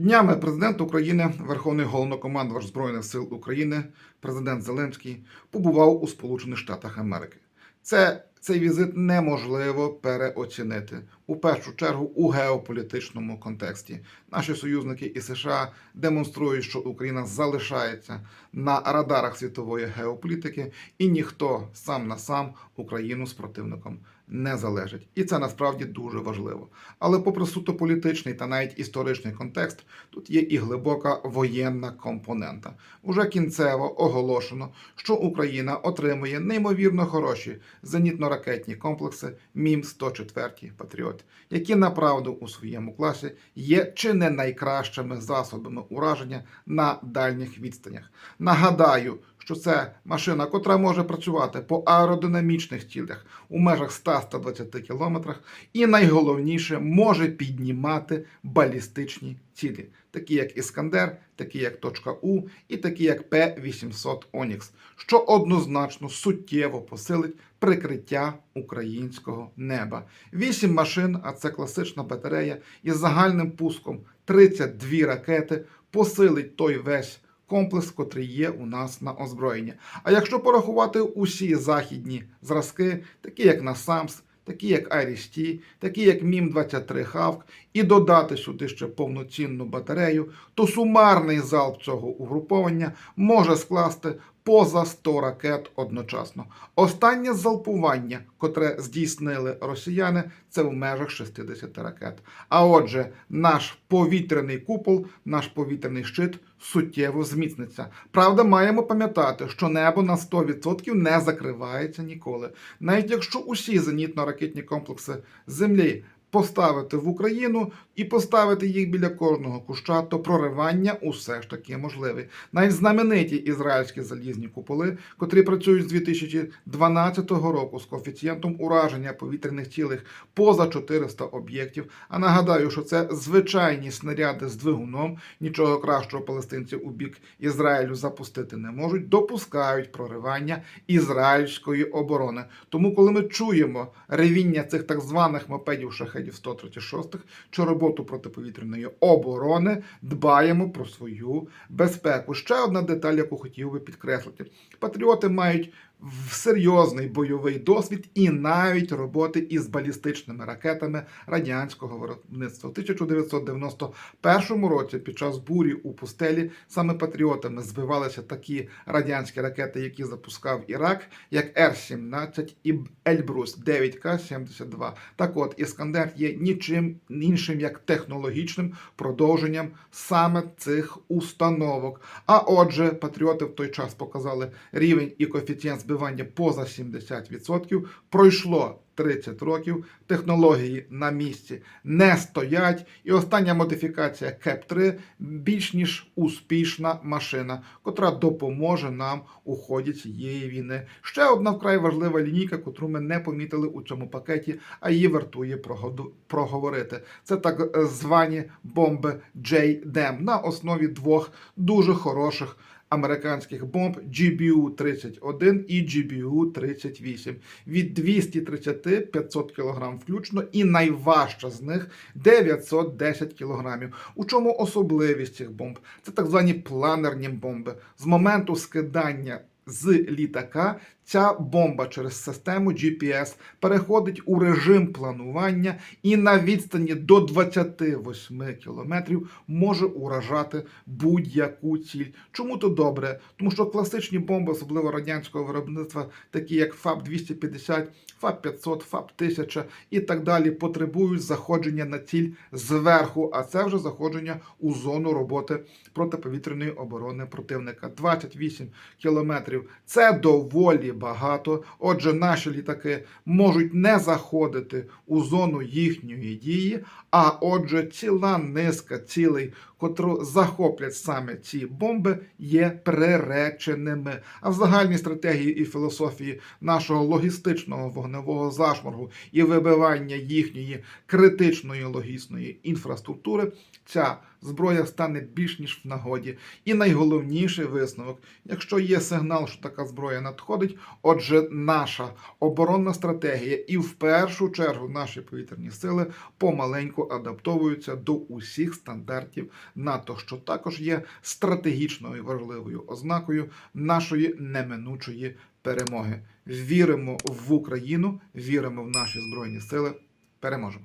Днями президент України, Верховний головнокомандувач Збройних сил України, президент Зеленський побував у Сполучених Штатах Америки. Це цей візит неможливо переоцінити у першу чергу у геополітичному контексті. Наші союзники і США демонструють, що Україна залишається на радарах світової геополітики, і ніхто сам на сам Україну з противником не залежить. І це насправді дуже важливо. Але, попри суто політичний та навіть історичний контекст, тут є і глибока воєнна компонента. Уже кінцево оголошено, що Україна отримує неймовірно хороші зенітно-ракетні комплекси МІМ 104 Патріот, які направду у своєму класі є чи не найкращими засобами ураження на дальніх відстанях. Нагадаю, що це машина, котра може працювати по аеродинамічних цілях у межах 100-120 км, і найголовніше може піднімати балістичні цілі, такі як Іскандер, такі як точка У і такі як П-800 Онікс, що однозначно суттєво посилить прикриття українського неба. Вісім машин, а це класична батарея, із загальним пуском 32 ракети посилить той весь комплекс, котрий є у нас на озброєнні. А якщо порахувати усі західні зразки, такі як NASAMS, такі як Iris-T, такі як МІМ-23 Хавк, і додати сюди ще повноцінну батарею, то сумарний залп цього угруповання може скласти поза 100 ракет одночасно. Останнє залпування, котре здійснили росіяни, це в межах 60 ракет. А отже, наш повітряний купол, наш повітряний щит суттєво зміцниться. Правда, маємо пам'ятати, що небо на 100% не закривається ніколи. Навіть якщо усі зенітно-ракетні комплекси Землі поставити в Україну і поставити їх біля кожного куща, то проривання усе ж таки можливе. Навіть знамениті ізраїльські залізні куполи, котрі працюють з 2012 року з коефіцієнтом ураження повітряних цілих поза 400 об'єктів. А нагадаю, що це звичайні снаряди з двигуном, нічого кращого палестинці у бік Ізраїлю запустити не можуть, допускають проривання ізраїльської оборони. Тому, коли ми чуємо ревіння цих так званих мопедів шахедів 136 чи роботу протиповітряної оборони, дбаємо про свою безпеку. Ще одна деталь, яку хотів би підкреслити: патріоти мають серйозний бойовий досвід і навіть роботи із балістичними ракетами радянського виробництва. У 1991 році під час бурі у пустелі саме патріотами збивалися такі радянські ракети, які запускав Ірак, як Р-17 і Ельбрус 9К-72. Так от Іскандер є нічим іншим як технологічним продовженням саме цих установок. А отже, патріоти в той час показали рівень і коефіцієнт збивання поза 70%. Пройшло 30 років, технології на місці не стоять. І остання модифікація КЕП-3 більш ніж успішна машина, котра допоможе нам у ході цієї війни. Ще одна вкрай важлива лінійка, котру ми не помітили у цьому пакеті, а її вартує проговорити. Це так звані бомби JDAM на основі двох дуже хороших американських бомб GBU-31 і GBU-38 від 230-500 кг включно, і найважча з них 910 кг. У чому особливість цих бомб? Це так звані планерні бомби. З моменту скидання з літака ця бомба через систему GPS переходить у режим планування і на відстані до 28 кілометрів може уражати будь-яку ціль. Чому то добре? Тому що класичні бомби, особливо радянського виробництва, такі як ФАБ 250, ФАБ 500, ФАБ 1000 і так далі, потребують заходження на ціль зверху, а це вже заходження у зону роботи протиповітряної оборони противника. 28 кілометрів це доволі багато. Отже, наші літаки можуть не заходити у зону їхньої дії, а отже, ціла низка цілей, котру захоплять саме ці бомби, є приреченими. А в загальній стратегії і філософії нашого логістичного вогневого зашморгу і вибивання їхньої критичної логісної інфраструктури, ця зброя стане більш ніж в нагоді. І найголовніший висновок: якщо є сигнал, що така зброя надходить, Отже, наша оборонна стратегія і в першу чергу наші повітряні сили помаленьку адаптовуються до усіх стандартів НАТО, що також є стратегічною важливою ознакою нашої неминучої перемоги. Віримо в Україну, віримо в наші збройні сили. Переможемо.